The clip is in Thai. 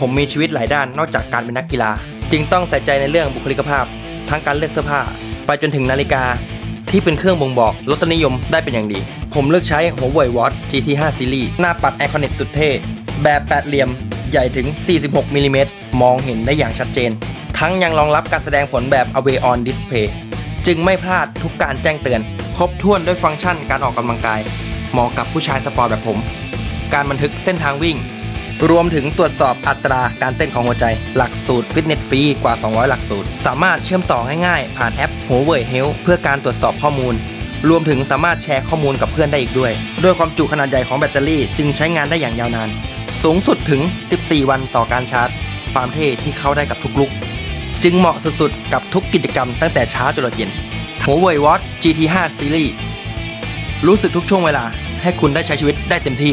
ผมมีชีวิตหลายด้านนอกจากการเป็นนักกีฬา จึงต้องใส่ใจในเรื่องบุคลิกภาพ ทั้งการเลือกเสื้อผ้า ไปจนถึงนาฬิกา ที่เป็นเครื่องบ่งบอกรสนิยมได้เป็นอย่างดี ผมเลือกใช้หัวเว่ยวอต GT5 Series หน้าปัดไอคอนิกสุดเท่ แบบแปดเหลี่ยมใหญ่ถึง 46มิลลิเมตรมองเห็นได้อย่างชัดเจน ทั้งยังรองรับการแสดงผลแบบ Away on Display จึงไม่พลาดทุกการแจ้งเตือน ครบถ้วนด้วยฟังก์ชันการออกกำลังกาย เหมาะกับผู้ชายสปอร์ตแบบผม การบันทึกเส้นทางวิ่ง รวมถึงตรวจสอบอัตราการเต้นของหัวใจ หลักสูตรฟิตเนสฟรีกว่า 200 หลักสูตร สามารถเชื่อมต่อง่ายๆ ผ่านแอป h o v e r Health เพื่อการตรวจสอบข้อมูล รวมถึงสามารถแชร์ข้อมูลกับเพื่อนได้อีกด้วย ด้วยความจุขนาดใหญ่ของแบตเตอรี่จึงใช้งานได้อย่างยาวนาน สูงสุดถึง 14 วันต่อการชาร์จ ความเท่ที่เข้าได้กับทุกลุก จึงเหมาะสุดๆกับทุกกิจกรรมตั้งแต่เช้าจนเย็น Huawei Watch GT5 Series รู้สึกทุกช่วงเวลาให้คุณได้ใช้ชีวิตได้เต็มที่